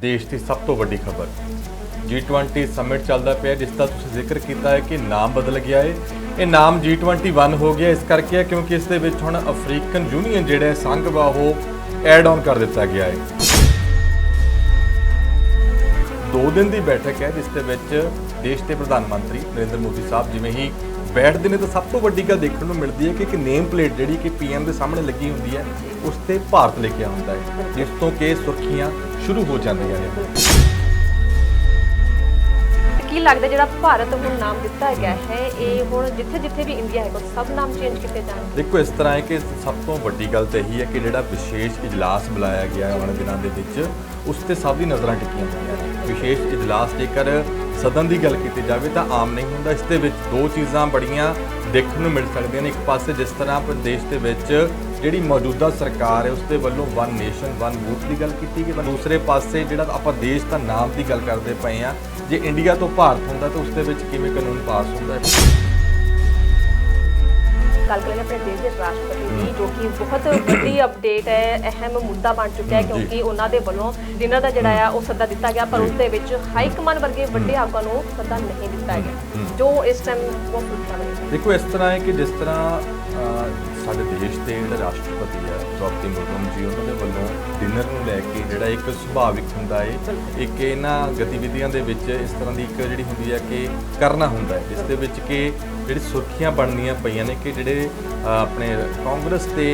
ਦੇਸ਼ ਦੀ ਸਭ ਤੋਂ ਵੱਡੀ ਖਬਰ। G20 ਸਮਿਟ ਚੱਲਦਾ ਪਿਆ, ਜਿਸ ਦਾ ਤੁਸੀਂ ਜ਼ਿਕਰ ਕੀਤਾ ਹੈ ਕਿ ਨਾਮ ਬਦਲ ਗਿਆ ਹੈ ਇਹ ਨਾਮ G21 ਹੋ ਗਿਆ, ਇਸ ਕਰਕੇ ਹੈ ਕਿਉਂਕਿ ਇਸ ਦੇ ਵਿੱਚ ਹੁਣ ਅਫਰੀਕਨ ਯੂਨੀਅਨ ਜਿਹੜਾ ਸੰਘ ਵਾ, ਉਹ ਐਡ ਆਨ ਕਰ ਦਿੱਤਾ ਗਿਆ ਹੈ ਦੋ ਦਿਨ ਦੀ ਬੈਠਕ ਹੈ, ਜਿਸ ਦੇ ਵਿੱਚ ਦੇਸ਼ ਦੇ ਪ੍ਰਧਾਨ ਮੰਤਰੀ ਨਰਿੰਦਰ ਮੋਦੀ ਸਾਹਿਬ ਜਿਵੇਂ ਹੀ ਬੈਠਦੇ ਨੇ, ਤਾਂ ਸਭ ਤੋਂ ਵੱਡੀ ਗੱਲ ਦੇਖਣ ਨੂੰ ਮਿਲਦੀ ਹੈ ਕਿ ਇੱਕ ਨੇਮ ਪਲੇਟ ਜਿਹੜੀ ਕਿ ਪੀਐਮ ਦੇ ਸਾਹਮਣੇ ਲੱਗੀ ਹੁੰਦੀ ਹੈ, ਉਸ ਤੇ ਭਾਰਤ ਲਿਖਿਆ ਹੁੰਦਾ ਹੈ। ਜਿਸ ਤੋਂ ਕਿ ਸੁਰਖੀਆਂ ਸ਼ੁਰੂ ਹੋ ਜਾਂਦੀਆਂ ਨੇ ਕੀ ਲੱਗਦਾ ਜਿਹੜਾ ਭਾਰਤ ਹੁਣ ਨਾਮ ਦਿੱਤਾ ਗਿਆ ਹੈ ਇਹ ਹੁਣ ਜਿੱਥੇ ਜਿੱਥੇ ਵੀ ਇੰਡੀਆ ਹੈਗਾ ਸਭ ਨਾਮ ਚੇਂਜ ਕੀਤੇ ਜਾਣਗੇ? ਦੇਖੋ ਇਸ ਤਰ੍ਹਾਂ ਹੈ ਕਿ ਸਭ ਤੋਂ ਵੱਡੀ ਗੱਲ ਤਾਂ ਇਹੀ ਹੈ ਕਿ ਜਿਹੜਾ ਵਿਸ਼ੇਸ਼ ਇਜਲਾਸ ਬੁਲਾਇਆ ਗਿਆ ਵਾਲੇ ਦਿਨਾਂ ਦੇ ਵਿੱਚ ਉਸ ਤੇ ਸਭ ਦੀ ਨਜ਼ਰਾਂ ਟਿਕੀਆਂ ਹੋਈਆਂ ਨੇ ਵਿਸ਼ੇਸ਼ ਇਜਲਾਸ ਜੇਕਰ ਸਦਨ ਦੀ ਗੱਲ ਕੀਤੀ ਜਾਵੇ ਤਾਂ ਆਮ ਨਹੀਂ ਹੁੰਦਾ। ਇਸ ਦੇ ਵਿੱਚ ਦੋ ਚੀਜ਼ਾਂ ਬੜੀਆਂ ਦੇਖਣ ਨੂੰ ਮਿਲ ਸਕਦੀਆਂ ਨੇ। ਇੱਕ ਪਾਸੇ ਜਿਸ ਤਰ੍ਹਾਂ ਪ੍ਰਦੇਸ਼ ਦੇ ਵਿੱਚ ਜਿਹੜੀ ਮੌਜੂਦਾ ਸਰਕਾਰ ਹੈ ਉਸ ਦੇ ਵੱਲੋਂ ਵਨ ਨੇਸ਼ਨ ਵਨ ਵੋਟ ਦੀ ਗੱਲ ਕੀਤੀ ਗਈ। ਪਰ ਦੂਸਰੇ ਪਾਸੇ ਜਿਹੜਾ ਆਪਾਂ ਦੇਸ਼ ਦਾ ਨਾਮ ਦੀ ਗੱਲ ਕਰਦੇ ਪਏ ਆ ਜੇ ਇੰਡੀਆ ਤੋਂ ਭਾਰਤ ਹੁੰਦਾ ਤਾਂ ਉਸ ਦੇ ਵਿੱਚ ਕਿਵੇਂ ਕਾਨੂੰਨ ਪਾਸ ਹੁੰਦਾ ਹੈ? ਗੱਲ ਕਰੀਏ ਆਪਣੇ ਦੇਸ਼ ਦੇ ਰਾਸ਼ਟਰਪਤੀ ਦੀ ਜੋ ਕਿ ਬਹੁਤ ਵੱਡੀ ਅਪਡੇਟ ਹੈ ਅਹਿਮ ਮੁੱਦਾ ਬਣ ਚੁੱਕਾ ਹੈ। ਕਿਉਂਕਿ ਉਹਨਾਂ ਦੇ ਵੱਲੋਂ ਡਿਨਰ ਦਾ ਜਿਹੜਾ ਆ ਉਹ ਸੱਦਾ ਦਿੱਤਾ ਗਿਆ ਪਰ। ਉਸ ਦੇ ਵਿੱਚ ਹਾਈ ਕਮਾਂਡ ਵਰਗੇ ਵੱਡੇ ਆਗੂਆਂ ਨੂੰ ਸੱਦਾ ਨਹੀਂ ਦਿੱਤਾ ਗਿਆ। ਜੋ ਇਸ ਟਾਈਮ ਬਹੁਤ ਸੁੱਤਾ ਬਣੀ ਦੇਖੋ ਇਸ ਤਰ੍ਹਾਂ ਹੈ ਕਿ ਜਿਸ ਤਰ੍ਹਾਂ ਸਾਡੇ ਦੇਸ਼ ਦੇ ਜਿਹੜੇ ਰਾਸ਼ਟਰਪਤੀ ਹੈ ਦ੍ਰੌਪਦੀ ਮੁਰਮੂ ਜੀ ਉਹਨਾਂ ਦੇ ਵੱਲੋਂ ਡਿਨਰ ਲੈ ਕੇ ਜਿਹੜਾ ਇੱਕ ਸੁਭਾਵਿਕ ਹੁੰਦਾ ਹੈ ਇੱਕ ਇਹਨਾਂ ਗਤੀਵਿਧੀਆਂ ਦੇ ਵਿੱਚ ਇਸ ਤਰ੍ਹਾਂ ਦੀ ਇੱਕ ਜਿਹੜੀ ਹੁੰਦੀ ਹੈ ਕਿ ਕਰਨਾ ਹੁੰਦਾ ਹੈ ਜਿਸ ਦੇ ਵਿੱਚ ਕਿ ਜਿਹੜੀ ਸੁਰਖੀਆਂ ਬਣਨੀਆਂ ਪਈਆਂ ਨੇ ਕਿ ਜਿਹੜੇ ਆਪਣੇ ਕਾਂਗਰਸ ਦੇ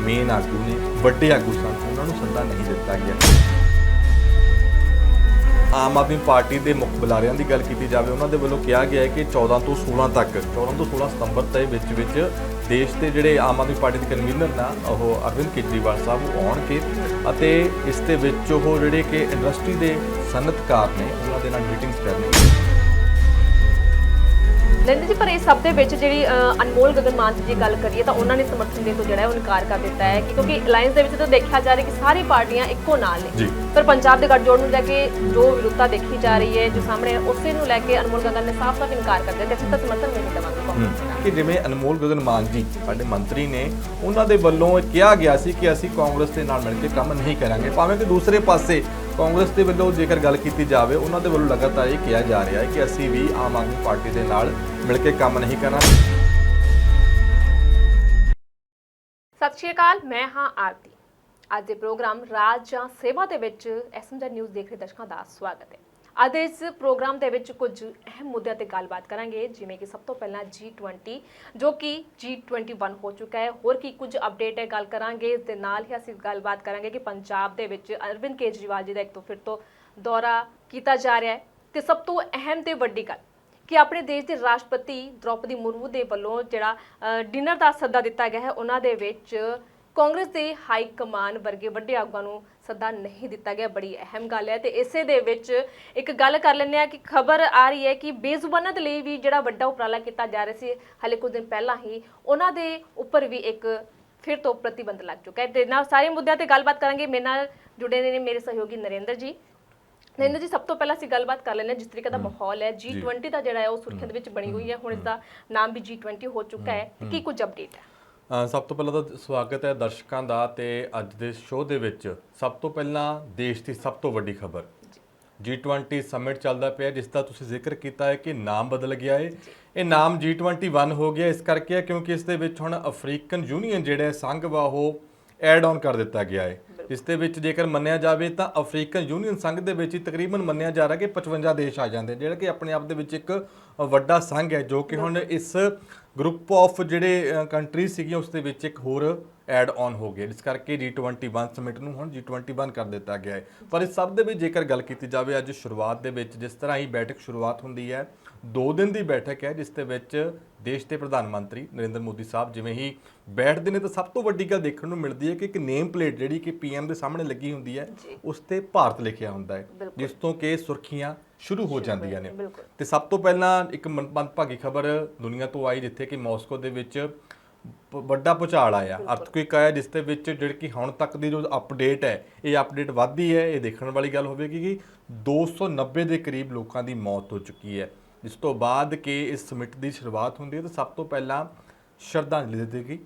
ਮੇਨ ਆਗੂ ਨੇ, ਵੱਡੇ ਆਗੂ ਸਨ, ਉਹਨਾਂ ਨੂੰ ਸੱਦਾ ਨਹੀਂ ਦਿੱਤਾ ਗਿਆ। ਆਮ ਆਦਮੀ ਪਾਰਟੀ ਦੇ ਮੁੱਖ ਬੁਲਾਰਿਆਂ ਦੀ ਗੱਲ ਕੀਤੀ ਜਾਵੇ, ਉਹਨਾਂ ਦੇ ਵੱਲੋਂ ਕਿਹਾ ਗਿਆ ਹੈ ਕਿ 14 ਤੋਂ 16 ਤੱਕ 14 ਤੋਂ 16 ਸਤੰਬਰ ਦੇ ਵਿੱਚ ਵਿੱਚ ਦੇਸ਼ ਦੇ ਜਿਹੜੇ ਆਮ ਆਦਮੀ ਪਾਰਟੀ ਦੇ ਕਨਵੀਨਰ ਨਾ ਉਹ ਅਰਵਿੰਦ ਕੇਜਰੀਵਾਲ ਸਾਹਿਬ ਆਉਣਗੇ ਅਤੇ ਇਸ ਦੇ ਵਿੱਚ ਉਹ ਜਿਹੜੇ ਕਿ ਇੰਡਸਟਰੀ ਦੇ ਸਨਅਤਕਾਰ ਨੇ, ਉਹਨਾਂ ਦੇ ਨਾਲ ਮੀਟਿੰਗਸ ਕਰਨਗੇ। ਨਰਿੰਦਰ ਜੀ ਪਰ ਇਹ ਸਭ ਦੇ ਵਿੱਚ ਜਿਹੜੀ ਅਨਮੋਲ ਗਗਨ ਮਾਨ ਜੀ ਦੀ ਗੱਲ ਕਰੀਏ ਤਾਂ ਉਹਨਾਂ ਨੇ ਸਮਰਥਨ ਦੇਣ ਤੋਂ ਜਿਹੜਾ ਹੈ ਉਹ ਇਨਕਾਰ ਕਰ ਦਿੱਤਾ ਹੈ ਕਿਉਂਕਿ ਅਲਾਈਅੰਸ ਦੇ ਵਿੱਚ ਤਾਂ ਦੇਖਿਆ ਜਾ ਰਿਹਾ ਕਿ ਸਾਰੀ ਪਾਰਟੀਆਂ ਇੱਕੋ ਨਾਲ ਨੇ। ਪਰ ਪੰਜਾਬ ਦੇ ਗੱਠਜੋੜ ਨੂੰ ਲੈ ਕੇ ਜੋ ਵਿਰੋਧਤਾ ਦੇਖੀ ਜਾ ਰਹੀ ਹੈ ਜੋ ਸਾਹਮਣੇ ਉਸੇ ਨੂੰ ਲੈ ਕੇ ਅਨਮੋਲ ਗਗਨ ਨੇ ਸਾਫ਼-ਸਾਫ਼ ਇਨਕਾਰ ਕਰ ਦਿੱਤਾ ਕਿ ਅਸੀਂ ਤਾਂ ਸਮਰਥਨ ਨਹੀਂ ਦੇਵਾਂਗੇ ਦੇ। ਕਿ ਜਿਵੇਂ ਅਨਮੋਲ ਗਗਨ ਮਾਨ ਜੀ ਸਾਡੇ ਮੰਤਰੀ ਨੇ ਉਹਨਾਂ ਦੇ ਵੱਲੋਂ ਕਿਹਾ ਗਿਆ ਸੀ ਕਿ ਅਸੀਂ ਕਾਂਗਰਸ ਦੇ ਨਾਲ ਮਿਲ ਕੇ ਕੰਮ ਨਹੀਂ ਕਰਾਂਗੇ ਭਾਵੇਂ ਕਿ ਦੂਸਰੇ ਪਾਸੇ ਕਾਂਗਰਸ ਦੇ ਵੱਲੋਂ ਜੇਕਰ ਗੱਲ ਕੀਤੀ ਜਾਵੇ, ਉਹਨਾਂ ਦੇ ਵੱਲੋਂ ਲਗਾਤਾਰ ਇਹ ਕਿਹਾ ਜਾ ਰਿਹਾ ਹੈ ਕਿ ਅਸੀਂ ਵੀ ਆਮ ਆਦਮੀ ਪਾਰਟੀ ਦੇ ਨਾਲ ਮਿਲ ਕੇ ਕੰਮ ਨਹੀਂ ਕਰਨਾ। ਸਤਿ ਸ਼੍ਰੀ ਅਕਾਲ, ਮੈਂ ਹਾਂ ਆਰਤੀ। ਅੱਜ ਦੇ ਪ੍ਰੋਗਰਾਮ ਰਾਜ ਜਾਂ ਸੇਵਾ ਦੇ ਵਿੱਚ ਐਸਐਮਜੀ ਨਿਊਜ਼ ਦੇਖ ਰਹੇ ਦਰਸ਼ਕਾਂ ਦਾ ਸਵਾਗਤ ਹੈ। ਅੱਜ ਇਸ ਪ੍ਰੋਗਰਾਮ ਦੇ ਵਿੱਚ ਕੁਝ ਅਹਿਮ ਮੁੱਦਿਆਂ ਤੇ ਗੱਲਬਾਤ ਕਰਾਂਗੇ, ਜਿਵੇਂ ਕਿ ਸਭ ਤੋਂ ਪਹਿਲਾਂ G20 ਜੋ ਕਿ G21 ਹੋ ਚੁੱਕਾ ਹੈ। ਹੋਰ ਕੀ ਕੁਝ ਅਪਡੇਟ ਹੈ, ਗੱਲ ਕਰਾਂਗੇ। ਇਸ ਦੇ ਨਾਲ ਹੀ ਅਸੀਂ ਗੱਲਬਾਤ ਕਰਾਂਗੇ ਕਿ ਪੰਜਾਬ ਦੇ ਵਿੱਚ ਅਰਵਿੰਦ ਕੇਜਰੀਵਾਲ ਜੀ ਦਾ ਇੱਕ ਤੋਂ ਫਿਰ ਤੋਂ ਦੌਰਾ ਕੀਤਾ ਜਾ ਰਿਹਾ ਹੈ। ਤੇ ਸਭ ਤੋਂ ਅਹਿਮ ਤੇ ਵੱਡੀ ਗੱਲ ਕਿ ਆਪਣੇ ਦੇਸ਼ ਦੇ ਰਾਸ਼ਟਰਪਤੀ ਦ੍ਰੋਪਦੀ ਮੁਰਮੂ ਦੇ ਵੱਲੋਂ ਜਿਹੜਾ ਡਿਨਰ ਦਾ ਸੱਦਾ ਦਿੱਤਾ ਗਿਆ ਹੈ, ਉਹਨਾਂ ਦੇ ਵਿੱਚ ਕਾਂਗਰਸ ਦੇ ਹਾਈ ਕਮਾਨ ਵਰਗੇ ਵੱਡੇ ਆਗੂਆਂ ਨੂੰ ਸੱਦਾ ਨਹੀਂ ਦਿੱਤਾ ਗਿਆ। ਬੜੀ ਅਹਿਮ ਗੱਲ ਹੈ ਤੇ ਇਸੇ ਦੇ ਵਿੱਚ ਇੱਕ ਗੱਲ ਕਰ ਲੈਂਦੇ ਆ ਕਿ ਖਬਰ ਆ ਰਹੀ ਹੈ ਕਿ ਬੇਜ਼ੁਬਾਨਾਂ ਦੇ ਲਈ ਵੀ ਜਿਹੜਾ ਵੱਡਾ ਉਪਰਾਲਾ ਕੀਤਾ ਜਾ ਰਿਹਾ ਸੀ ਹਾਲੇ ਕੁਝ ਦਿਨ ਪਹਿਲਾਂ ਹੀ ਉਹਨਾਂ ਦੇ ਉੱਪਰ ਵੀ ਇੱਕ ਫਿਰ ਤੋਂ ਪ੍ਰਤੀਬੰਧ ਲੱਗ ਚੁੱਕਾ ਹੈ। ਤੇ ਨਾਲ ਸਾਰੇ ਮੁੱਦਿਆਂ ਤੇ ਗੱਲਬਾਤ ਕਰਾਂਗੇ। ਮੇਰੇ ਨਾਲ ਜੁੜੇ ਨੇ ਮੇਰੇ ਸਹਿਯੋਗੀ ਨਰਿੰਦਰ ਜੀ। ਨਰਿੰਦਰ ਜੀ ਸਭ ਤੋਂ ਪਹਿਲਾਂ ਅਸੀਂ ਗੱਲਬਾਤ ਕਰ ਲੈਂਦੇ ਹਾਂ। ਜਿਸ ਤਰੀਕੇ ਦਾ ਮਾਹੌਲ ਹੈ G20 ਦਾ ਜਿਹੜਾ ਹੈ ਉਹ ਸੁਰਖੀਆਂ ਦੇ ਵਿੱਚ ਬਣੀ ਹੋਈ ਹੈ। ਹੁਣ ਇਸ ਦਾ ਨਾਮ ਵੀ G20 ਹੋ ਚੁੱਕਾ ਹੈ। ਕੀ ਕੁਝ ਅਪਡੇਟ ਹੈ? ਸਭ ਤੋਂ ਪਹਿਲਾਂ ਤਾਂ ਸਵਾਗਤ ਹੈ ਦਰਸ਼ਕਾਂ ਦਾ ਤੇ ਅੱਜ ਦੇ ਸ਼ੋਅ ਦੇ ਵਿੱਚ ਸਭ ਤੋਂ ਪਹਿਲਾਂ ਦੇਸ਼ ਦੀ ਸਭ ਤੋਂ ਵੱਡੀ ਖਬਰ। G20 ਸਮਿਟ ਚੱਲਦਾ ਪਿਆ ਜਿਸ ਦਾ ਤੁਸੀਂ ਜ਼ਿਕਰ ਕੀਤਾ ਹੈ ਕਿ ਨਾਮ ਬਦਲ ਗਿਆ ਹੈ ਇਹ ਨਾਮ G21 ਹੋ ਗਿਆ ਇਸ ਕਰਕੇ ਹੈ ਕਿਉਂਕਿ ਇਸ ਦੇ ਵਿੱਚ ਹੁਣ ਅਫਰੀਕਨ ਯੂਨੀਅਨ ਜਿਹੜਾ ਸੰਘ ਵਾ ਉਹ ਐਡ ਆਨ ਕਰ ਦਿੱਤਾ ਗਿਆ ਹੈ ਇਸ ਦੇ ਵਿੱਚ ਜੇਕਰ ਮੰਨਿਆ ਜਾਵੇ ਤਾਂ ਅਫਰੀਕਨ ਯੂਨੀਅਨ ਸੰਘ ਦੇ ਵਿੱਚ ਹੀ ਤਕਰੀਬਨ ਮੰਨਿਆ ਜਾ ਰਿਹਾ ਕਿ 55 ਦੇਸ਼ ਆ ਜਾਂਦੇ, ਜਿਹੜਾ ਕਿ ਆਪਣੇ ਆਪ ਦੇ ਵਿੱਚ ਇੱਕ ਵੱਡਾ ਸੰਘ ਹੈ, ਜੋ ਕਿ ਹੁਣ ਇਸ ਗਰੁੱਪ ਆਫ ਜਿਹੜੇ ਕੰਟਰੀ ਸੀਗੀਆਂ, ਉਸ ਦੇ ਵਿੱਚ ਇੱਕ ਹੋਰ ਐਡ ਆਨ ਹੋ ਗਏ। ਇਸ ਕਰਕੇ G21 ਸਮਿਟ ਨੂੰ ਹੁਣ G21 ਕਰ ਦਿੱਤਾ ਗਿਆ ਹੈ। ਪਰ ਇਸ ਸਭ ਦੇ ਵਿੱਚ ਜੇਕਰ ਗੱਲ ਕੀਤੀ ਜਾਵੇ, ਅੱਜ ਸ਼ੁਰੂਆਤ ਦੇ ਵਿੱਚ ਜਿਸ ਤਰ੍ਹਾਂ ਹੀ ਬੈਠਕ ਸ਼ੁਰੂਆਤ ਹੁੰਦੀ ਹੈ ਦੋ ਦਿਨ ਦੀ ਬੈਠਕ ਹੈ ਜਿਸ ਦੇ ਵਿੱਚ ਦੇਸ਼ ਦੇ ਪ੍ਰਧਾਨ ਮੰਤਰੀ ਨਰਿੰਦਰ ਮੋਦੀ ਸਾਹਿਬ ਜਿਵੇਂ ਹੀ ਬੈਠਦੇ ਨੇ ਤਾਂ ਸਭ ਤੋਂ ਵੱਡੀ ਗੱਲ ਦੇਖਣ ਨੂੰ ਮਿਲਦੀ ਹੈ ਕਿ ਇੱਕ ਨੇਮ ਪਲੇਟ ਜਿਹੜੀ ਕਿ ਪੀਐਮ ਦੇ ਸਾਹਮਣੇ ਲੱਗੀ ਹੁੰਦੀ ਹੈ ਉਸ ਤੇ ਭਾਰਤ ਲਿਖਿਆ ਹੁੰਦਾ ਹੈ। ਜਿਸ ਤੋਂ ਕਿ ਸੁਰਖੀਆਂ ਸ਼ੁਰੂ ਹੋ ਜਾਂਦੀਆਂ ਨੇ। ਤੇ ਸਭ ਤੋਂ ਪਹਿਲਾਂ ਇੱਕ ਮੰਦਭਾਗੀ ਖਬਰ ਦੁਨੀਆ ਤੋਂ ਆਈ ਜਿੱਥੇ ਕਿ ਮਾਸਕੋ ਦੇ ਵਿੱਚ ਵੱਡਾ ਭੁਚਾਲ ਆਇਆ ਅਰਥਕੁਇਕ ਆਇਆ ਜਿਸ ਦੇ ਵਿੱਚ ਜਿਹੜੀ ਕਿ ਹੁਣ ਤੱਕ ਦੀ ਜੋ ਅਪਡੇਟ ਹੈ ਇਹ ਅਪਡੇਟ ਵੱਧਦੀ ਹੈ। ਇਹ ਦੇਖਣ ਵਾਲੀ ਗੱਲ ਹੋਵੇਗੀ ਕਿ 290 ਦੇ ਕਰੀਬ ਲੋਕਾਂ ਦੀ ਮੌਤ ਹੋ ਚੁੱਕੀ ਹੈ। ਜਿਸ ਤੋਂ ਬਾਅਦ ਕਿ ਇਸ ਸਮਿਟ ਦੀ ਸ਼ੁਰੂਆਤ ਹੁੰਦੀ ਹੈ ਤਾਂ ਸਭ ਤੋਂ ਪਹਿਲਾਂ ਸ਼ਰਧਾਂਜਲੀ ਦਿੱਤੀ ਗਈ।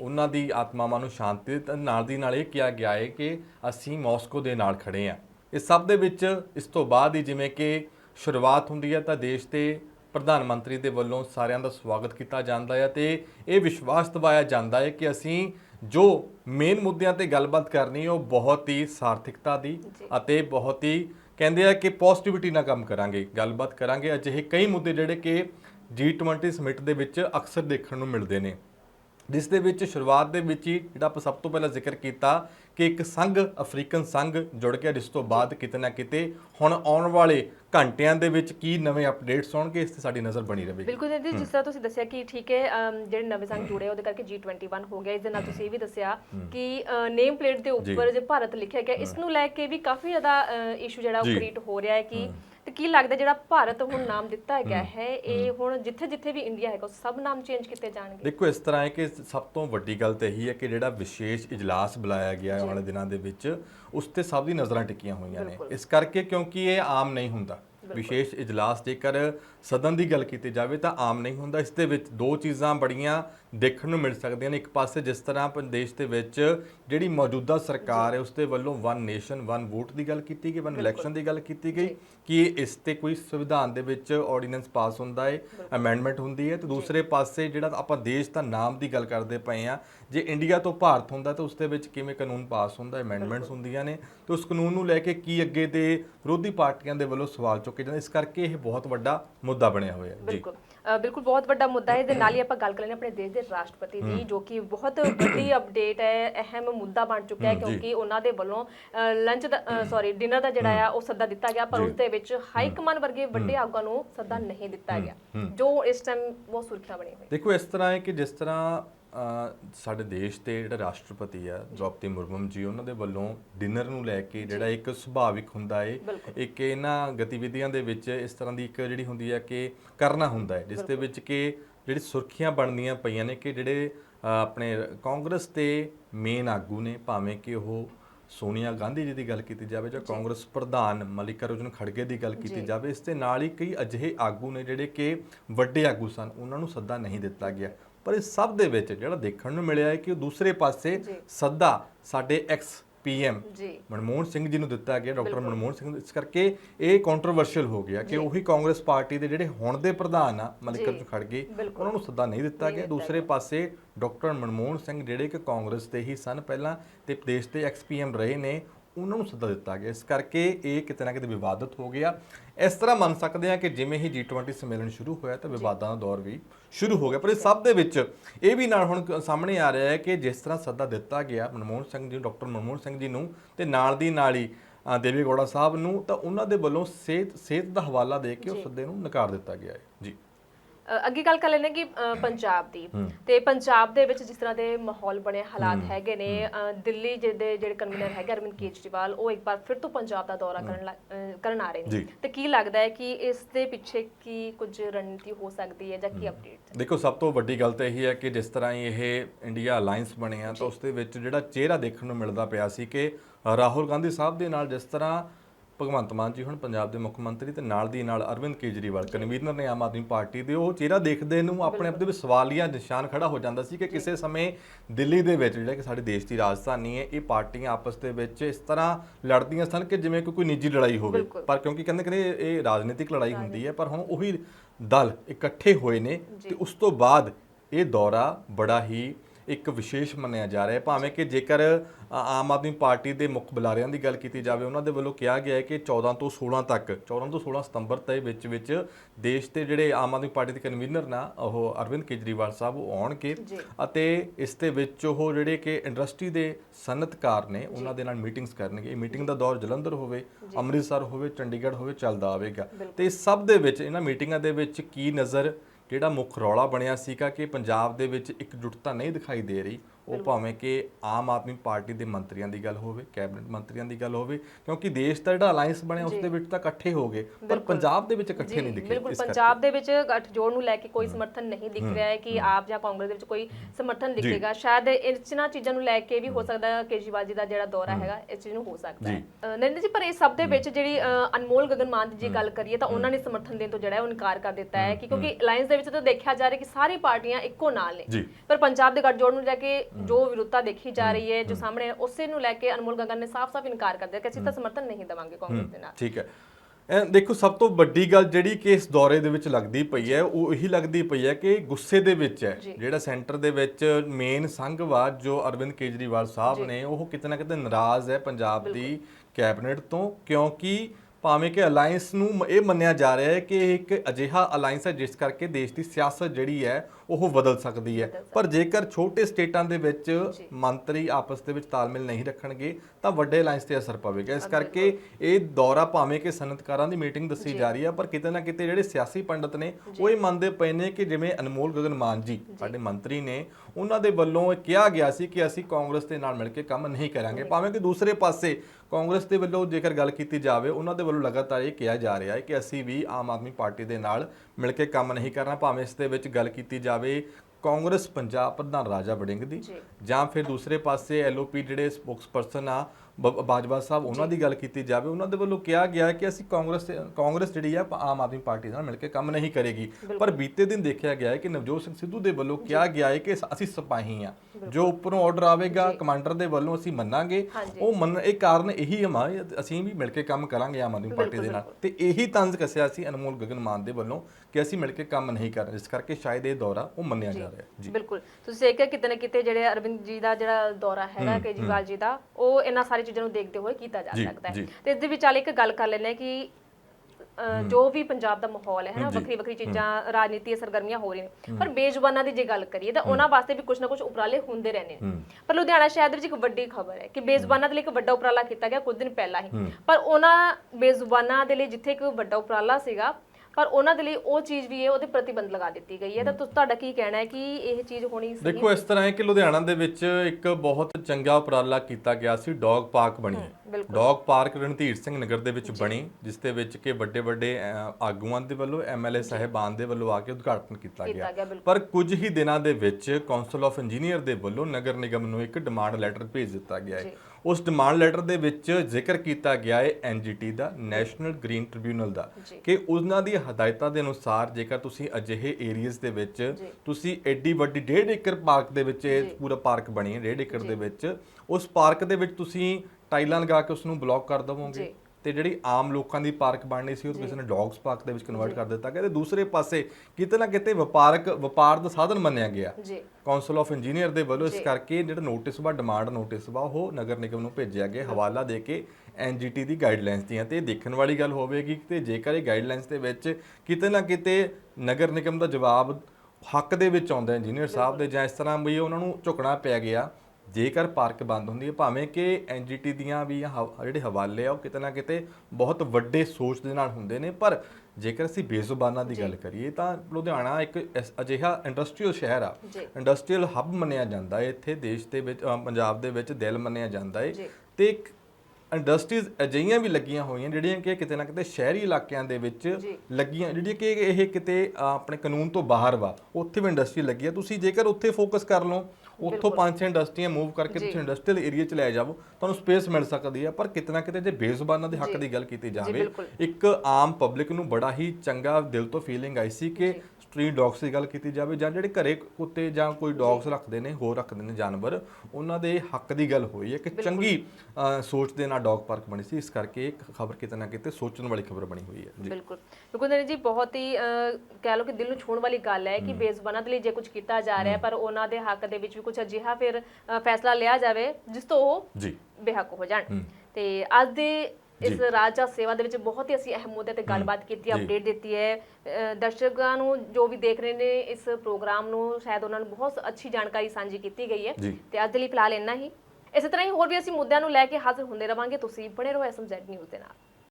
ਉਹਨਾਂ ਦੀ ਆਤਮਾਵਾਂ ਨੂੰ ਸ਼ਾਂਤੀ ਤੇ ਨਾਲ ਦੀ ਨਾਲ ਇਹ ਕਿਹਾ ਗਿਆ ਹੈ ਕਿ ਅਸੀਂ ਮਾਸਕੋ ਦੇ ਨਾਲ ਖੜੇ ਹਾਂ ਇਸ ਸਭ ਦੇ ਵਿੱਚ ਇਸ ਤੋਂ ਬਾਅਦ ਹੀ ਜਿਵੇਂ ਕਿ ਸ਼ੁਰੂਆਤ ਹੁੰਦੀ ਹੈ ਤਾਂ ਦੇਸ਼ ਦੇ ਪ੍ਰਧਾਨ ਮੰਤਰੀ ਦੇ ਵੱਲੋਂ ਸਾਰਿਆਂ ਦਾ ਸਵਾਗਤ ਕੀਤਾ ਜਾਂਦਾ ਹੈ ਤੇ ਇਹ ਵਿਸ਼ਵਾਸ ਦਿਵਾਇਆ ਜਾਂਦਾ ਹੈ ਕਿ ਅਸੀਂ ਜੋ ਮੇਨ ਮੁੱਦਿਆਂ ਤੇ ਗੱਲਬਾਤ ਕਰਨੀ ਹੈ ਉਹ ਬਹੁਤ ਹੀ ਸਾਰਥਿਕਤਾ ਦੀ। ਅਤੇ ਬਹੁਤ ਹੀ ਕਹਿੰਦੇ ਆ ਕਿ ਪੋਜ਼ਿਟਿਵਿਟੀ ਨਾਲ ਕੰਮ ਕਰਾਂਗੇ, ਗੱਲਬਾਤ ਕਰਾਂਗੇ। ਅਜਿਹੇ ਕਈ ਮੁੱਦੇ ਜਿਹੜੇ ਕਿ G20 ਸਮਿਟ ਦੇ ਵਿੱਚ ਅਕਸਰ ਦੇਖਣ ਨੂੰ ਮਿਲਦੇ ਨੇ। ਜਿਸ ਦੇ ਵਿੱਚ ਸ਼ੁਰੂਆਤ ਦੇ ਵਿੱਚ ਹੀ ਜਿਹੜਾ ਆਪਾਂ ਸਭ ਤੋਂ ਪਹਿਲਾਂ ਜ਼ਿਕਰ ਕੀਤਾ ਕਿ ਇੱਕ ਸੰਘ ਅਫਰੀਕਨ ਸੰਘ ਜੁੜ ਗਿਆ ਜਿਸ ਤੋਂ ਬਾਅਦ ਕਿਤੇ ਨਾ ਕਿਤੇ ਹੁਣ ਆਉਣ ਵਾਲੇ ਘੰਟਿਆਂ ਦੇ ਵਿੱਚ ਕੀ ਨਵੇਂ ਅਪਡੇਟਸ ਆਉਣਗੇ ਇਸ ਤੇ ਸਾਡੀ ਨਜ਼ਰ ਬਣੀ ਰਹੇਗੀ। ਬਿਲਕੁਲ ਜੀ ਜਿਸ ਤਰ੍ਹਾਂ ਤੁਸੀਂ ਦੱਸਿਆ ਕਿ ਠੀਕ ਹੈ ਜਿਹੜੇ ਨਵੇਂ ਸੰਘ ਜੁੜੇ ਉਹਦੇ ਕਰਕੇ G21 ਹੋ ਗਿਆ ਇਸ ਦੇ ਨਾਲ ਤੁਸੀਂ ਇਹ ਵੀ ਦੱਸਿਆ ਕਿ ਨੇਮ ਪਲੇਟ ਦੇ ਉੱਪਰ ਜੇ ਭਾਰਤ ਲਿਖਿਆ ਗਿਆ ਇਸ ਨੂੰ ਲੈ ਕੇ ਵੀ ਕਾਫੀ ਜ਼ਿਆਦਾ ਇਸ਼ੂ ਜਿਹੜਾ ਉਹ। ਕ੍ਰੀਏਟ ਹੋ ਰਿਹਾ ਹੈ ਕਿ ਤੇ ਕੀ ਲੱਗਦਾ ਜਿਹੜਾ ਭਾਰਤ ਹੁਣ ਨਾਮ ਦਿੱਤਾ ਗਿਆ ਹੈ ਇਹ ਹੁਣ ਜਿੱਥੇ ਜਿੱਥੇ ਵੀ ਇੰਡੀਆ ਹੈਗਾ ਉਹ ਸਭ ਨਾਮ ਚੇਂਜ ਕੀਤੇ ਜਾਣਗੇ। ਦੇਖੋ ਇਸ ਤਰ੍ਹਾਂ ਹੈ ਕਿ ਸਭ ਤੋਂ ਵੱਡੀ ਗੱਲ ਤਾਂ ਇਹੀ ਹੈ ਕਿ ਜਿਹੜਾ ਵਿਸ਼ੇਸ਼ ਇਜਲਾਸ ਬੁਲਾਇਆ ਗਿਆ ਹੈ ਵਾਲੇ ਦਿਨਾਂ ਦੇ ਵਿੱਚ ਉਸ ਤੇ ਸਭ ਦੀ ਨਜ਼ਰਾਂ ਟਿਕੀਆਂ ਹੋਈਆਂ ਨੇ। ਇਸ ਕਰਕੇ ਕਿਉਂਕਿ ਇਹ ਆਮ ਨਹੀਂ ਹੁੰਦਾ। ਵਿਸ਼ੇਸ਼ ਇਜਲਾਸ ਜੇਕਰ ਸਦਨ ਦੀ ਗੱਲ ਕੀਤੀ ਜਾਵੇ ਤਾਂ ਆਮ ਨਹੀਂ ਹੁੰਦਾ। ਇਸ ਦੇ ਵਿੱਚ ਦੋ ਚੀਜ਼ਾਂ ਬੜੀਆਂ ਦੇਖਣ ਨੂੰ ਮਿਲ ਸਕਦੀਆਂ ਨੇ। ਇੱਕ ਪਾਸੇ ਜਿਸ ਤਰ੍ਹਾਂ ਦੇਸ਼ ਦੇ ਵਿੱਚ ਜਿਹੜੀ ਮੌਜੂਦਾ ਸਰਕਾਰ ਹੈ ਉਸ ਦੇ ਵੱਲੋਂ ਵਨ ਨੇਸ਼ਨ ਵਨ ਵੋਟ ਦੀ ਗੱਲ ਕੀਤੀ ਗਈ ਵਨ ਇਲੈਕਸ਼ਨ ਦੀ ਗੱਲ ਕੀਤੀ ਗਈ ਕਿ ਇਸ ਤੇ ਕੋਈ ਸੰਵਿਧਾਨ ਦੇ ਵਿੱਚ ਆਰਡੀਨੈਂਸ ਪਾਸ ਹੁੰਦਾ ਹੈ ਅਮੈਂਡਮੈਂਟ ਹੁੰਦੀ ਹੈ ਤੇ ਦੂਸਰੇ ਪਾਸੇ ਜਿਹੜਾ ਆਪਾਂ ਦੇਸ਼ ਦਾ ਨਾਮ ਦੀ ਗੱਲ ਕਰਦੇ ਪਏ ਆ ਜੇ ਇੰਡੀਆ ਤੋਂ ਭਾਰਤ ਹੁੰਦਾ ਤਾਂ ਉਸ ਦੇ ਵਿੱਚ ਕਿਵੇਂ ਕਾਨੂੰਨ ਪਾਸ ਹੁੰਦਾ ਅਮੈਂਡਮੈਂਟਸ ਹੁੰਦੀਆਂ ਨੇ ਤੇ ਉਸ ਕਾਨੂੰਨ ਨੂੰ ਲੈ ਕੇ ਕੀ ਅੱਗੇ ਦੇ ਵਿਰੋਧੀ ਪਾਰਟੀਆਂ ਦੇ ਵੱਲੋਂ ਸਵਾਲ ਚੁੱਕੇ ਜਾਂਦੇ ਇਸ ਕਰਕੇ ਇਹ ਬਹੁਤ ਵੱਡਾ ਮੁੱਦਾ ਬਣਿਆ ਹੋਇਆ ਹੈ। ਜੀ। ਬਿਲਕੁਲ ਬਹੁਤ ਵੱਡਾ ਮੁੱਦਾ ਹੈ ਇਹਦੇ ਨਾਲ ਹੀ ਆਪਾਂ ਗੱਲ ਕਰ ਹਾਂ ਆਪਣੇ ਦੇਸ਼ ਦੇ ਰਾਸ਼ਟਰਪਤੀ ਦੀ ਜੋ ਕਿ ਬਹੁਤ ਵੱਡੀ ਅਪਡੇਟ ਹੈ ਅਹਿਮ ਮੁੱਦਾ ਬਣ ਚੁੱਕਾ ਹੈ। ਕਿਉਂਕਿ ਉਹਨਾਂ ਦੇ ਵੱਲੋਂ ਲੰਚ ਦਾ ਸੌਰੀ ਡਿਨਰ ਦਾ ਜਿਹੜਾ ਆ ਉਹ ਸੱਦਾ ਦਿੱਤਾ ਗਿਆ ਪਰ। ਉਸ ਦੇ ਵਿੱਚ ਹਾਈ ਕਮਾਂਡ ਵਰਗੇ ਵੱਡੇ ਆਗੂਆਂ ਨੂੰ ਸੱਦਾ ਨਹੀਂ ਦਿੱਤਾ ਗਿਆ ਜੋ ਇਸ ਟਾਈਮ ਬਹੁਤ ਸੁਰਖੀਆਂ ਬਣੀ ਹੋਈ ਦੇਖੋ ਇਸ ਤਰ੍ਹਾਂ ਹੈ ਕਿ ਜਿਸ ਤਰ੍ਹਾਂ ਸਾਡੇ ਦੇਸ਼ ਦੇ ਜਿਹੜਾ ਰਾਸ਼ਟਰਪਤੀ ਆ ਦ੍ਰੋਪਦੀ ਮੁਰਮੂ ਜੀ ਉਹਨਾਂ ਦੇ ਵੱਲੋਂ ਡਿਨਰ ਨੂੰ ਲੈ ਕੇ ਜਿਹੜਾ ਇੱਕ ਸੁਭਾਵਿਕ ਹੁੰਦਾ ਬਿਲਕੁਲ। ਇੱਕ ਇਹਨਾਂ ਗਤੀਵਿਧੀਆਂ ਦੇ ਵਿੱਚ ਇਸ ਤਰ੍ਹਾਂ ਦੀ ਇੱਕ ਜਿਹੜੀ ਹੁੰਦੀ ਹੈ ਕਿ ਕਰਨਾ ਹੁੰਦਾ ਹੈ ਜਿਸ ਦੇ ਵਿੱਚ ਕਿ ਜਿਹੜੀ ਸੁਰਖੀਆਂ ਬਣਦੀਆਂ ਪਈਆਂ ਨੇ ਕਿ ਜਿਹੜੇ ਆਪਣੇ ਕਾਂਗਰਸ ਦੇ ਮੇਨ ਆਗੂ ਨੇ ਭਾਵੇਂ ਕਿ ਉਹ ਸੋਨੀਆ ਗਾਂਧੀ ਜੀ ਦੀ ਗੱਲ ਕੀਤੀ ਜਾਵੇ ਜਾਂ ਕਾਂਗਰਸ ਪ੍ਰਧਾਨ ਮਲਿਕਾਰਜੁਨ ਖੜਗੇ ਦੀ ਗੱਲ ਕੀਤੀ ਜਾਵੇ ਇਸ ਦੇ ਨਾਲ ਹੀ ਕਈ ਅਜਿਹੇ ਆਗੂ ਨੇ ਜਿਹੜੇ ਕਿ ਵੱਡੇ ਆਗੂ ਸਨ ਉਹਨਾਂ ਨੂੰ ਸੱਦਾ ਨਹੀਂ ਦਿੱਤਾ ਗਿਆ। ਪਰ ਇਸ ਸਭ ਦੇ ਵਿੱਚ ਜਿਹੜਾ ਦੇਖਣ ਨੂੰ ਮਿਲਿਆ ਹੈ ਕਿ ਦੂਸਰੇ ਪਾਸੇ। ਸੱਦਾ ਸਾਡੇ ਐਕਸ ਪੀਐਮ ਮਨਮੋਹਨ ਸਿੰਘ ਜੀ ਨੂੰ ਦਿੱਤਾ ਗਿਆ ਡਾਕਟਰ ਮਨਮੋਹਨ ਸਿੰਘ। ਇਸ ਕਰਕੇ ਇਹ ਕੰਟਰੋਵਰਸ਼ੀਅਲ ਹੋ ਗਿਆ ਕਿ ਉਹੀ ਕਾਂਗਰਸ ਪਾਰਟੀ ਦੇ ਜਿਹੜੇ ਹੁਣ ਦੇ ਪ੍ਰਧਾਨ ਆ ਮਲਿਕਾਰਜੁਨ ਖੜਗੇ। ਉਹਨਾਂ ਨੂੰ ਸੱਦਾ ਨਹੀਂ ਦਿੱਤਾ ਗਿਆ ਦੂਸਰੇ ਪਾਸੇ ਡਾਕਟਰ ਮਨਮੋਹਨ ਸਿੰਘ ਜਿਹੜੇ ਕਿ ਕਾਂਗਰਸ ਦੇ ਹੀ ਸਨ ਪਹਿਲਾਂ ਤੇ ਦੇਸ਼ ਦੇ ਐਕਸਪੀਐਮ ਰਹੇ ਨੇ ਉਹਨਾਂ ਨੂੰ ਸੱਦਾ ਦਿੱਤਾ ਗਿਆ। ਇਸ ਕਰਕੇ ਇਹ ਕਿਤੇ ਨਾ ਕਿਤੇ ਵਿਵਾਦਤ ਹੋ ਗਿਆ। ਇਸ ਤਰ੍ਹਾਂ ਮੰਨ ਸਕਦੇ ਆ ਕਿ ਜਿਵੇਂ ਹੀ G20 ਸੰਮੇਲਨ ਸ਼ੁਰੂ ਹੋਇਆ ਤਾਂ ਵਿਵਾਦਾਂ ਦਾ ਦੌਰ ਵੀ ਸ਼ੁਰੂ ਹੋ ਗਿਆ। ਪਰ ਇਹ ਸਭ ਦੇ ਵਿੱਚ ਇਹ ਵੀ ਨਾਲ ਹੁਣ ਸਾਹਮਣੇ ਆ ਰਿਹਾ ਹੈ ਕਿ ਜਿਸ ਤਰ੍ਹਾਂ ਸੱਦਾ ਦਿੱਤਾ ਗਿਆ ਮਨਮੋਹਨ ਸਿੰਘ ਜੀ ਡਾਕਟਰ ਮਨਮੋਹਨ ਸਿੰਘ ਜੀ ਨੂੰ ਤੇ ਨਾਲ ਦੀ ਨਾਲ ਹੀ ਅ, ਦੇਵੇ ਗੌੜਾ ਸਾਹਿਬ ਨੂੰ ਤਾਂ ਉਹਨਾਂ ਦੇ ਵੱਲੋਂ ਸਿਹਤ ਸਿਹਤ ਦਾ ਹਵਾਲਾ ਦੇ ਕੇ ਉਸ ਸੱਦੇ ਨੂੰ ਨਕਾਰ ਦਿੱਤਾ ਗਿਆ ਹੈ। ਜੀ। ਅੱਗੇ ਗੱਲ ਕਰ ਹਾਂ ਕਿ ਪੰਜਾਬ ਦੀ। ਤੇ ਪੰਜਾਬ ਦੇ ਵਿੱਚ ਜਿਸ ਤਰ੍ਹਾਂ ਦੇ ਮਾਹੌਲ ਬਣੇ ਹਾਲਾਤ ਹੈਗੇ ਨੇ ਦਿੱਲੀ ਜਿਹਦੇ ਜਿਹੜੇ ਕਨਵੀਨਰ ਹੈਗੇ ਅਰਵਿੰਦ ਕੇਜਰੀਵਾਲ ਉਹ ਇੱਕ ਵਾਰ ਫਿਰ ਤੋਂ ਪੰਜਾਬ ਦਾ ਦੌਰਾ ਕਰਨ ਕਰਨ ਆ ਰਹੇ ਨੇ। ਤੇ ਕੀ ਲੱਗਦਾ ਹੈ ਕਿ ਇਸ ਦੇ ਪਿੱਛੇ ਕੀ ਕੁਝ ਰਣਨੀਤੀ ਹੋ ਸਕਦੀ ਹੈ ਜਾਂ ਕੀ ਅਪਡੇਟ ਦੇਖੋ ਸਭ ਤੋਂ ਵੱਡੀ ਗੱਲ ਤਾਂ ਇਹੀ ਹੈ ਕਿ ਜਿਸ ਤਰ੍ਹਾਂ ਇਹ ਇੰਡੀਆ ਅਲਾਈਅੰਸ ਬਣਿਆ ਤਾਂ ਉਸ ਦੇ ਵਿੱਚ ਜਿਹੜਾ ਚਿਹਰਾ ਦੇਖਣ ਨੂੰ ਮਿਲਦਾ ਪਿਆ ਸੀ ਕਿ ਰਾਹੁਲ ਗਾਂਧੀ ਸਾਹਿਬ ਦੇ ਨਾਲ ਜਿਸ ਤਰ੍ਹਾਂ ਭਗਵੰਤ ਮਾਨ ਜੀ ਹੁਣ ਪੰਜਾਬ ਦੇ ਮੁੱਖ ਮੰਤਰੀ ਤੇ ਨਾਲ ਦੀ ਨਾਲ ਅਰਵਿੰਦ ਕੇਜਰੀਵਾਲ ਕਨਵੀਨਰ ਨੇ ਆਮ ਆਦਮੀ ਪਾਰਟੀ ਦੇ ਉਹ ਚਿਹਰਾ ਦੇਖਦੇ ਨੂੰ ਆਪਣੇ ਆਪ ਦੇ ਵਿੱਚ ਸਵਾਲੀਆ ਨਿਸ਼ਾਨ ਖੜਾ ਹੋ ਜਾਂਦਾ ਸੀ ਕਿ ਕਿਸੇ ਸਮੇਂ ਦਿੱਲੀ ਦੇ ਵਿੱਚ ਜਿਹੜਾ ਕਿ ਸਾਡੇ ਦੇਸ਼ ਦੀ ਰਾਜਧਾਨੀ ਹੈ ਇਹ ਪਾਰਟੀਆਂ ਆਪਸ ਦੇ ਵਿੱਚ ਇਸ ਤਰ੍ਹਾਂ ਲੜਦੀਆਂ ਸਨ ਕਿ ਜਿਵੇਂ ਕੋਈ ਨਿੱਜੀ ਲੜਾਈ ਹੋਵੇ। ਪਰ ਕਿਉਂਕਿ ਕਹਿੰਦੇ ਕਿ ਇਹ ਰਾਜਨੀਤਿਕ ਲੜਾਈ ਹੁੰਦੀ ਹੈ ਪਰ ਹੁਣ ਉਹੀ ਦਲ ਇਕੱਠੇ ਹੋਏ ਨੇ ਤੇ ਉਸ ਤੋਂ ਬਾਅਦ ਇਹ ਦੌਰਾ ਬੜਾ ਹੀ ਇੱਕ ਵਿਸ਼ੇਸ਼ ਮੰਨਿਆ ਜਾ ਰਿਹਾ ਹੈ। ਭਾਵੇਂ ਕਿ ਜੇਕਰ ਆਮ ਆਦਮੀ ਪਾਰਟੀ ਦੇ ਮੁੱਖ ਬੁਲਾਰਿਆਂ ਦੀ ਗੱਲ ਕੀਤੀ ਜਾਵੇ ਉਹਨਾਂ ਦੇ ਵੱਲੋਂ ਕਿਹਾ ਗਿਆ ਹੈ ਕਿ 14 ਤੋਂ 16 ਤੱਕ 14 ਤੋਂ 16 ਸਤੰਬਰ ਤੱਕ ਵਿੱਚ ਵਿੱਚ ਦੇਸ਼ ਦੇ ਜਿਹੜੇ ਆਮ ਆਦਮੀ ਪਾਰਟੀ ਦੇ ਕਨਵੀਨਰ ਨਾ ਉਹ ਅਰਵਿੰਦ ਕੇਜਰੀਵਾਲ ਸਾਹਿਬ ਉਹ ਆਉਣਗੇ। ਅਤੇ ਇਸ ਦੇ ਵਿੱਚ ਉਹ ਜਿਹੜੇ ਕਿ ਇੰਡਸਟਰੀ ਦੇ ਸਨਅਤਕਾਰ ਨੇ ਉਹਨਾਂ ਦੇ ਨਾਲ ਮੀਟਿੰਗਸ ਕਰਨਗੇ। ਇਹ ਮੀਟਿੰਗ ਦਾ ਦੌਰ ਜਲੰਧਰ ਹੋਵੇ ਅੰਮ੍ਰਿਤਸਰ ਹੋਵੇ ਚੰਡੀਗੜ੍ਹ ਹੋਵੇ ਚੱਲਦਾ ਆਵੇਗਾ। ਤੇ ਸਭ ਦੇ ਵਿੱਚ ਇਹਨਾਂ ਮੀਟਿੰਗਾਂ ਦੇ ਵਿੱਚ ਕੀ ਨਜ਼ਰ ਜਿਹੜਾ ਮੁੱਖ ਰੌਲਾ ਬਣਿਆ ਸੀਗਾ ਕਿ ਪੰਜਾਬ ਦੇ ਵਿੱਚ ਇਕਜੁੱਟਤਾ ਨਹੀਂ ਦਿਖਾਈ ਦੇ ਰਹੀ ਉਹ ਭਾਵੇਂ ਕਿ ਆਮ ਆਦਮੀ ਪਾਰਟੀ ਦੇ ਮੰਤਰੀਆਂ ਦੀ ਗੱਲ ਹੋਵੇ ਕੈਬਨਿਟ ਮੰਤਰੀਆਂ ਦੀ ਗੱਲ ਹੋਵੇ ਕਿਉਂਕਿ ਦੇਸ਼ ਦਾ ਜਿਹੜਾ ਅਲਾਈਅੰਸ ਬਣਿਆ ਉਸ ਦੇ ਵਿੱਚ ਤਾਂ ਇਕੱਠੇ ਹੋ ਗਏ ਪਰ ਪੰਜਾਬ ਦੇ ਵਿੱਚ ਇਕੱਠੇ ਨਹੀਂ ਦਿਖੇ ਬਿਲਕੁਲ। ਪੰਜਾਬ ਦੇ ਵਿੱਚ ਗੱਠਜੋੜ ਨੂੰ ਲੈ ਕੇ ਕੋਈ ਸਮਰਥਨ ਨਹੀਂ ਦਿਖ ਰਿਹਾ ਹੈ ਕਿ ਆਪ ਜਾਂ ਕਾਂਗਰਸ ਦੇ ਵਿੱਚ ਕੋਈ ਸਮਰਥਨ ਦਿਖੇਗਾ। ਸ਼ਾਇਦ ਇਹਨਾਂ ਚੀਜ਼ਾਂ ਨੂੰ ਲੈ ਕੇ ਵੀ ਹੋ ਸਕਦਾ ਹੈ ਕੇਜਰੀਵਾਲ ਜੀ ਦਾ ਜਿਹੜਾ ਦੌਰਾ ਹੈਗਾ ਇਸ ਚੀਜ਼ ਨੂੰ ਹੋ ਸਕਦਾ ਹੈ। ਨਰਿੰਦਰ ਜੀ ਪਰ ਇਹ ਸਭ ਦੇ ਵਿੱਚ ਜਿਹੜੀ ਅਨਮੋਲ ਗਗਨ ਮਾਨ ਦੀ ਜੇ ਗੱਲ ਕਰੀਏ ਤਾਂ ਉਹਨਾਂ ਨੇ ਸਮਰਥਨ ਦੇਣ ਤੋਂ ਜਿਹੜਾ ਹੈ ਉਹ ਇਨਕਾਰ ਕਰ ਦਿੱਤਾ ਹੈ ਕਿ ਕਿਉਂਕਿ ਅਲਾਈਅੰਸ ਦੇ ਵਿੱਚ ਤਾਂ ਦੇਖਿਆ ਜਾ ਰਿਹਾ ਕਿ ਸਾਰੀ ਪਾਰਟੀਆਂ ਇੱਕੋ ਨਾਲ ਨੇ। ਪਰ ਪੰਜਾਬ ਦੇ ਗੱਠਜੋੜ ਨੂੰ ਲੈ ਕੇ ਜੋ ਵਿਰੋਧਤਾ ਦੇਖੀ ਜਾ ਰਹੀ ਹੈ ਜੋ ਸਾਹਮਣੇ ਉਸੇ ਨੂੰ ਲੈ ਕੇ ਅਨਮੋਲ ਗਗਨ ਨੇ ਸਾਫ਼-ਸਾਫ਼ ਇਨਕਾਰ ਕਰ ਦਿੱਤਾ ਕਿ ਅਸੀਂ ਤਾਂ ਸਮਰਥਨ ਨਹੀਂ ਦੇਵਾਂਗੇ ਕਾਂਗਰਸ ਦੇ ਨਾਲ। ਠੀਕ ਹੈ। ਦੇਖੋ ਸਭ ਤੋਂ ਵੱਡੀ ਗੱਲ ਜਿਹੜੀ ਕਿ ਇਸ ਦੌਰੇ ਦੇ ਵਿੱਚ ਲੱਗਦੀ ਪਈ ਹੈ ਉਹ ਇਹੀ ਲੱਗਦੀ ਪਈ ਹੈ ਕਿ ਗੁੱਸੇ ਦੇ ਵਿੱਚ ਹੈ। ਜਿਹੜਾ ਸੈਂਟਰ ਦੇ ਵਿੱਚ ਮੇਨ ਸੰਘਵਾਦ ਜੋ ਅਰਵਿੰਦ ਕੇਜਰੀਵਾਲ ਸਾਹਿਬ ਨੇ ਉਹ ਕਿਤੇ ਨਾ ਕਿਤੇ ਨਾਰਾਜ਼ ਹੈ ਪੰਜਾਬ ਦੀ ਕੈਬਨਿਟ ਤੋਂ ਕਿਉਂਕਿ ਭਾਵੇਂ ਕਿ ਅਲਾਈਅੰਸ ਨੂੰ ਇਹ ਮੰਨਿਆ ਜਾ ਰਿਹਾ ਹੈ ਕਿ ਇੱਕ ਅਜਿਹਾ ਅਲਾਈਅੰਸ ਹੈ ਜਿਸ ਕਰਕੇ ਦੇਸ਼ ਦੀ ਸਿਆਸਤ ਜਿਹੜੀ ਹੈ ਉਹ ਬਦਲ ਸਕਦੀ ਹੈ। ਪਰ ਜੇਕਰ ਛੋਟੇ ਸਟੇਟਾਂ ਦੇ ਵਿੱਚ ਮੰਤਰੀ ਆਪਸ ਦੇ ਵਿੱਚ ਤਾਲਮੇਲ ਨਹੀਂ ਰੱਖਣਗੇ ਤਾਂ ਵੱਡੇ ਅਲਾਈਅੰਸ ਤੇ ਅਸਰ ਪਵੇਗਾ। ਇਸ ਕਰਕੇ ਇਹ ਦੌਰਾ ਭਾਵੇਂ ਕਿ ਸਨਅਤਕਾਰਾਂ ਦੀ ਮੀਟਿੰਗ ਦੱਸੀ ਜਾ। ਰਹੀ ਹੈ ਪਰ ਕਿਤੇ ਨਾ ਕਿਤੇ ਜਿਹੜੇ ਸਿਆਸੀ ਪੰਡਤ ਨੇ ਉਹ ਇਹ ਮੰਨਦੇ ਪਏ ਨੇ ਕਿ ਜਿਵੇਂ ਅਨਮੋਲ ਗਗਨ ਮਾਨ ਜੀ। ਸਾਡੇ ਮੰਤਰੀ ਨੇ ਉਹਨਾਂ ਦੇ ਵੱਲੋਂ ਇਹ ਕਿਹਾ ਗਿਆ ਸੀ ਕਿ ਅਸੀਂ ਕਾਂਗਰਸ ਦੇ ਨਾਲ ਮਿਲ ਕੇ ਕੰਮ ਨਹੀਂ ਕਰਾਂਗੇ। ਭਾਵੇਂ ਕਿ ਦੂਸਰੇ ਪਾਸੇ ਕਾਂਗਰਸ ਦੇ ਵੱਲੋਂ ਜੇਕਰ ਗੱਲ ਕੀਤੀ ਜਾਵੇ ਉਹਨਾਂ ਦੇ ਵੱਲੋਂ ਲਗਾਤਾਰ ਇਹ ਕਿਹਾ ਜਾ ਰਿਹਾ ਹੈ ਕਿ ਅਸੀਂ ਵੀ ਆਮ ਆਦਮੀ ਪਾਰਟੀ ਦੇ ਨਾਲ ਮਿਲ ਕੇ ਕੰਮ ਨਹੀਂ ਕਰਨਾ। ਭਾਵੇਂ ਇਸ ਦੇ ਵਿੱਚ ਗੱਲ ਕੀਤੀ ਜਾਵੇ ਕਾਂਗਰਸ ਪੰਜਾਬ ਪ੍ਰਧਾਨ ਰਾਜਾ ਵੜਿੰਗ ਦੀ ਜੀ। ਫਿਰ ਦੂਸਰੇ ਪਾਸੇ ਐਲਓਪੀ ਜਿਹੜੇ ਸਪੋਕਸਪਰਸਨ ਆ ਬਾਜਵਾ ਸਾਹਿਬ ਉਹਨਾਂ ਦੀ ਗੱਲ ਕੀਤੀ ਜਾਵੇ ਉਹਨਾਂ ਦੇ ਵੱਲੋਂ ਕਿਹਾ ਗਿਆ ਕਿ ਅਸੀਂ ਕਾਂਗਰਸ ਕਾਂਗਰਸ ਜਿਹੜੀ ਆ ਆਮ ਆਦਮੀ ਪਾਰਟੀ ਨਾਲ ਮਿਲ ਕੇ ਕੰਮ ਨਹੀਂ ਕਰੇਗੀ। ਪਰ ਬੀਤੇ ਦਿਨ ਦੇਖਿਆ ਗਿਆ ਹੈ ਕਿ ਨਵਜੋਤ ਸਿੰਘ ਸਿੱਧੂ ਦੇ ਵੱਲੋਂ ਕਿਹਾ ਗਿਆ ਹੈ ਕਿ ਅਸੀਂ ਸਿਪਾਹੀ ਆ ਜੋ ਉੱਪਰੋਂ ਆਰਡਰ ਆਵੇਗਾ ਕਮਾਂਡਰ ਦੇ ਵੱਲੋਂ ਅਸੀਂ ਮੰਨਾਂਗੇ। ਉਹ ਮੰਨ ਇਹ ਕਾਰਨ ਇਹੀ ਹਮਾ ਅਸੀਂ ਵੀ ਮਿਲ ਕੇ ਕੰਮ ਕਰਾਂਗੇ ਆਮ ਆਦਮੀ ਪਾਰਟੀ ਦੇ ਨਾਲ। ਤੇ ਇਹੀ ਤੰਜ਼ ਕੱਸਿਆ ਸੀ ਅਨਮੋਲ ਗਗਨ ਮਾਨ ਦੇ ਵੱਲੋਂ ਕਿ ਅਸੀਂ ਮਿਲ ਕੇ ਕੰਮ ਨਹੀਂ ਕਰ ਰਹੇ। ਇਸ ਕਰਕੇ ਸ਼ਾਇਦ ਇਹ ਦੌਰਾ ਉਹ ਮੰਨਿਆ ਜਾ। ਰਿਹਾ ਜੀ। ਬਿਲਕੁਲ। ਤੁਸੀਂ ਦੇਖਿਆ ਕਿਤੇ ਨਾ ਕਿਤੇ ਜਿਹੜੇ ਅਰਵਿੰਦ ਜੀ ਦਾ ਜਿਹੜਾ ਦੌਰਾ ਹੈਗਾ ਕੇਜਰੀਵਾਲ ਜੀ ਦਾ ਉਹ ਇਹਨਾਂ ਸਾਰੀ ਚੀਜ਼ਾਂ ਨੂੰ ਦੇਖਦੇ ਹੋਏ ਕੀਤਾ ਜਾ ਜੀ, ਸਕਦਾ ਹੈ। ਜੀ। ਤੇ ਇਸ ਦੇ ਵਿਚਾਲੇ ਇੱਕ ਗੱਲ ਕਰ ਲੈਂਦੇ ਹਾਂ ਕਿ ਅ, ਜੋ ਵੀ ਪੰਜਾਬ ਦਾ ਮਾਹੌਲ ਹੈ ਨਾ ਵੱਖਰੀ ਵੱਖਰੀ ਚੀਜ਼ਾਂ ਰਾਜਨੀਤੀ ਸਰਗਰਮੀਆਂ ਹੋ ਰਹੀਆਂ ਨੇ। ਪਰ ਬੇਜ਼ੁਬਾਨਾਂ ਦੀ ਜੇ ਗੱਲ ਕਰੀਏ ਤਾਂ ਉਹਨਾਂ ਵਾਸਤੇ ਵੀ ਕੁਝ ਨਾ ਕੁਝ ਉਪਰਾਲੇ ਹੁੰਦੇ ਰਹਿੰਦੇ ਨੇ। ਪਰ ਲੁਧਿਆਣਾ ਸ਼ਹਿਰ ਦੇ ਵਿੱਚ ਇੱਕ ਵੱਡੀ ਖਬਰ ਹੈ ਕਿ ਬੇਜ਼ੁਬਾਨਾਂ ਦੇ ਲਈ ਇੱਕ ਵੱਡਾ ਉਪਰਾਲਾ ਕੀਤਾ ਗਿਆ ਕੁਝ ਦਿਨ ਪਹਿਲਾਂ ਹੀ। ਪਰ ਉਹਨਾਂ ਬੇਜ਼ੁਬਾਨਾਂ ਦੇ ਲਈ ਜਿੱਥੇ ਇੱਕ ਵੱਡਾ ਉਪਰਾਲਾ ਸੀਗਾ ਪਰ ਉਹਨਾਂ ਦੇ ਲਈ ਉਹ ਚੀਜ਼ ਵੀ ਹੈ ਉਹਦੇ ਪ੍ਰਤੀਬੰਧ ਲਗਾ ਦਿੱਤੀ ਗਈ ਹੈ। ਤਾਂ ਤੁਸ- ਤੁਹਾਡਾ ਕੀ ਕਹਿਣਾ ਹੈ ਕਿ ਇਹ ਚੀਜ਼ ਹੋਣੀ ਸਹੀ ਦੇਖੋ ਇਸ ਤਰ੍ਹਾਂ ਹੈ ਕਿ ਲੁਧਿਆਣਾ ਦੇ ਵਿੱਚ ਇੱਕ ਬਹੁਤ ਚੰਗਾ ਉਪਰਾਲਾ ਕੀਤਾ ਗਿਆ ਸੀ ਡੌਗ ਪਾਰਕ ਬਣੀ। ਬਿਲਕੁਲ। ਡੌਗ ਪਾਰਕ ਰਣਧੀਰ ਸਿੰਘ ਨਗਰ ਦੇ ਵਿੱਚ ਬਣੀ ਜਿਸ ਦੇ ਵਿੱਚ ਕਿ ਵੱਡੇ ਵੱਡੇ ਆਗੂਆਂ ਦੇ ਵੱਲੋਂ ਐਮਐਲਏ ਸਾਹਿਬਾਨ ਦੇ ਵੱਲੋਂ ਆ ਕੇ ਉਦਘਾਟਨ ਕੀਤਾ ਕੀਤਾ ਗਿਆ, ਗਿਆ ਬਿਲਕੁਲ। ਪਰ ਕੁਝ ਹੀ ਦਿਨਾਂ ਦੇ ਵਿੱਚ ਕਾਉਂਸਲ ਆਫ ਇੰਜੀਨੀਅਰ ਦੇ ਵੱਲੋਂ ਨਗਰ ਨਿਗਮ ਨੂੰ ਇੱਕ ਡਿਮਾਂਡ ਲੈਟਰ ਭੇਜ ਦਿੱਤਾ ਗਿਆ ਹੈ। ਉਸ ਡਿਮਾਂਡ ਲੈਟਰ ਦੇ ਵਿੱਚ ਜ਼ਿਕਰ ਕੀਤਾ ਗਿਆ ਹੈ ਐਨਜੀਟੀ ਦਾ ਨੈਸ਼ਨਲ ਗ੍ਰੀਨ ਟ੍ਰਿਬਿਊਨਲ ਦਾ। ਕਿ ਉਹਨਾਂ ਦੀ ਹਦਾਇਤਾਂ ਦੇ ਅਨੁਸਾਰ ਜੇਕਰ ਤੁਸੀਂ ਅਜਿਹੇ ਏਰੀਆਜ਼ ਦੇ ਵਿੱਚ ਤੁਸੀਂ ਐਡੀ ਵੱਡੀ 1.5 ਏਕੜ ਪਾਰਕ ਦੇ ਵਿੱਚ ਇਹ ਪੂਰਾ ਪਾਰਕ ਬਣੀ ਹੈ 1.5 ਏਕੜ ਦੇ ਵਿੱਚ ਉਸ ਪਾਰਕ ਦੇ ਵਿੱਚ ਤੁਸੀਂ ਟਾਈਲਾਂ ਲਗਾ ਕੇ ਉਸ ਨੂੰ ਬਲੌਕ ਕਰ ਦਵੋਗੇ। ਤੇ ਜਿਹੜੀ ਆਮ ਲੋਕਾਂ ਦੀ ਪਾਰਕ ਬਣਨੀ ਸੀ ਉਹ ਕਿਸੇ ਨੇ ਡੌਗਸ ਪਾਰਕ ਦੇ ਵਿੱਚ ਕਨਵਰਟ ਕਰ ਦਿੱਤਾ ਗਿਆ ਤੇ ਦੂਸਰੇ ਪਾਸੇ ਕਿਤੇ ਨਾ ਕਿਤੇ ਵਪਾਰਕ ਵਪਾਰ ਦਾ ਸਾਧਨ ਮੰਨਿਆ ਗਿਆ। ਜੀ। ਕਾਉਂਸਲ ਆਫ ਇੰਜੀਨੀਅਰ ਦੇ ਵੱਲੋਂ ਇਸ ਕਰਕੇ ਜਿਹੜਾ ਨੋਟਿਸ ਵਾ ਡਿਮਾਂਡ ਨੋਟਿਸ ਵਾ ਉਹ ਨਗਰ ਨਿਗਮ ਨੂੰ ਭੇਜਿਆ ਗਿਆ। ਹਵਾਲਾ ਦੇ ਕੇ ਐਨਜੀਟੀ ਦੀ ਗਾਈਡਲਾਈਨਸ ਦੀਆਂ ਤੇ ਇਹ ਦੇਖਣ ਵਾਲੀ ਗੱਲ ਹੋਵੇਗੀ ਕਿ ਜੇਕਰ ਇਹ ਗਾਈਡਲਾਈਨਸ ਦੇ ਵਿੱਚ ਕਿਤੇ ਨਾ ਕਿਤੇ ਨਗਰ ਨਿਗਮ ਦਾ ਜਵਾਬ ਹੱਕ ਦੇ ਵਿੱਚ ਆਉਂਦਾ ਇੰਜੀਨੀਅਰ ਸਾਹਿਬ ਦੇ ਜਾਂ ਇਸ ਤਰ੍ਹਾਂ ਵੀ ਉਹਨਾਂ ਨੂੰ ਝੁਕਣਾ ਪੈ ਗਿਆ ਜੇਕਰ ਪਾਰਕ ਬੰਦ ਹੁੰਦੀ ਹੈ ਭਾਵੇਂ ਕਿ ਐਨਜੀਟੀ ਦੀਆਂ ਵੀ ਹਵ- ਜਿਹੜੇ ਹਵਾਲੇ ਆ ਉਹ ਕਿਤੇ ਨਾ ਕਿਤੇ ਬਹੁਤ ਵੱਡੇ ਸੋਚ ਦੇ ਨਾਲ ਹੁੰਦੇ ਨੇ ਪਰ ਜੇਕਰ ਅਸੀਂ ਬੇਜ਼ੁਬਾਨਾਂ ਦੀ ਗੱਲ ਕਰੀਏ ਤਾਂ ਲੁਧਿਆਣਾ ਇੱਕ ਇਸ- ਅਜਿਹਾ ਇੰਡਸਟਰੀਅਲ ਸ਼ਹਿਰ ਆ ਜੀ। ਇੰਡਸਟਰੀਅਲ ਹੱਬ ਮੰਨਿਆ ਜਾਂਦਾ ਹੈ ਇੱਥੇ ਦੇਸ਼ ਦੇ ਵਿੱਚ ਅ, ਪੰਜਾਬ ਦੇ ਵਿੱਚ ਦਿਲ ਮੰਨਿਆ ਜਾਂਦਾ ਹੈ ਜੀ। ਤੇ ਇੱਕ ਇੰਡਸਟਰੀਜ਼ ਅਜਿਹੀਆਂ ਵੀ ਲੱਗੀਆਂ ਹੋਈਆਂ ਜਿਹੜੀਆਂ ਕਿ ਕਿਤੇ ਨਾ ਕਿਤੇ ਸ਼ਹਿਰੀ ਇਲਾਕਿਆਂ ਦੇ ਵਿੱਚ ਜੀ। ਲੱਗੀਆਂ ਜਿਹੜੀਆਂ ਕਿ ਇਹ ਕਿਤੇ ਅ, ਆਪਣੇ ਕਾਨੂੰਨ ਤੋਂ ਬਾਹਰ ਵਾ ਉੱਥੇ ਵੀ ਇੰਡਸਟਰੀ ਲੱਗੀ ਆ ਤੁਸੀਂ ਜੇਕਰ ਉੱਥੇ ਫੋਕਸ ਕਰ ਲਓ ਉੱਥੋਂ ਪੰਜ ਛੇ ਇੰਡਸਟਰੀਆਂ ਮੂਵ ਕਰਕੇ ਤੁਸੀਂ ਇੰਡਸਟਰੀਅਲ ਏਰੀਆ ਚ ਲੈ ਜਾਵੋ ਤੁਹਾਨੂੰ ਸਪੇਸ ਮਿਲ ਸਕਦੀ ਹੈ ਪਰ ਕਿਤੇ ਨਾ ਕਿਤੇ ਜੇ ਬੇਜ਼ੁਬਾਨਾਂ ਦੇ ਹੱਕ ਦੀ ਗੱਲ ਕੀਤੀ ਜਾਵੇ। ਇੱਕ ਆਮ ਪਬਲਿਕ ਨੂੰ ਬੜਾ ਹੀ ਚੰਗਾ ਦਿਲ ਤੋਂ ਫੀਲਿੰਗ ਆਈ ਸੀ ਕਿ ਸਟਰੀਟ ਡੌਗਸ ਦੀ ਗੱਲ ਕੀਤੀ ਜਾਵੇ ਜਾਂ ਜਿਹੜੇ ਘਰੇ ਕੁੱਤੇ ਜਾਂ ਕੋਈ ਡੌਗਸ ਰੱਖਦੇ ਨੇ ਹੋਰ ਰੱਖਦੇ ਨੇ ਜਾਨਵਰ ਉਹਨਾਂ ਦੇ ਹੱਕ ਦੀ ਗੱਲ ਹੋਈ ਹੈ ਕਿ ਚੰਗੀ ਅ, ਸੋਚ ਦੇ ਨਾਲ ਡੌਗ ਪਾਰਕ ਬਣੀ ਸੀ ਇਸ ਕਰਕੇ ਇੱਕ ਖਬਰ ਕਿਤੇ ਨਾ ਕਿਤੇ ਸੋਚਣ ਵਾਲੀ ਖਬਰ ਬਣੀ ਹੋਈ ਹੈ। ਜੀ। ਬਿਲਕੁਲ। ਨਰਿੰਦਰ ਜੀ ਬਹੁਤ ਹੀ ਅਹ, ਕਹਿ ਲਓ ਕਿ ਦਿਲ ਨੂੰ ਛੂਹਣ ਵਾਲੀ ਗੱਲ ਹੈ ਕਿ ਬੇਜ਼ੁਬਾਨਾਂ ਦੇ ਲਈ ਜੇ ਕੁਝ ਕੀਤਾ ਜਾ ਰਿਹਾ ਹੈ। ਪਰ ਉਹਨਾਂ ਦੇ ਹੱਕ ਦੇ ਵਿੱਚ ਵੀ ਕੁਝ ਅਜਿਹਾ ਫਿਰ ਅਹ, ਫੈਸਲਾ ਲਿਆ ਜਾਵੇ ਜਿਸ ਤੋਂ ਉਹ ਜੀ। ਬੇਹੱਕ ਹੋ ਜਾਣ। ਤੇ ਅੱਜ ਦੇ ਇਸ ਰਾਜਾ ਸੇਵਾ ਦੇ ਵਿੱਚ ਬਹੁਤ ਹੀ ਅਸੀਂ ਅਹਿਮ ਮੁੱਦੇ ਤੇ ਗੱਲਬਾਤ ਕੀਤੀ ਜੀ। ਅਪਡੇਟ ਦਿੱਤੀ ਹੈ। ਦਰਸ਼ਕਾਂ ਨੂੰ ਜੋ ਵੀ ਦੇਖ ਰਹੇ ਨੇ ਇਸ ਪ੍ਰੋਗਰਾਮ ਨੂੰ ਸ਼ਾਇਦ ਉਹਨਾਂ ਨੂੰ ਬਹੁਤ ਅੱਛੀ ਜਾਣਕਾਰੀ ਸਾਂਝੀ ਕੀਤੀ ਗਈ ਹੈ। ਤੇ ਅੱਜ ਦੇ ਲਈ ਫਿਲਹਾਲ ਇੰਨਾ ਹੀ। ਇਸੇ ਤਰ੍ਹਾਂ ਹੀ ਹੋਰ ਵੀ ਅਸੀਂ ਮੁੱਦਿਆਂ ਨੂੰ ਲੈ ਕੇ ਹਾਜ਼ਰ ਹੁੰਦੇ ਰਵਾਂਗੇ। ਤੁਸੀਂ ਬਣੇ ਰਹੋ ਐਸਐਮਜ਼ੈਡ ਨਿਊਜ਼ ਦੇ ਨਾਲ।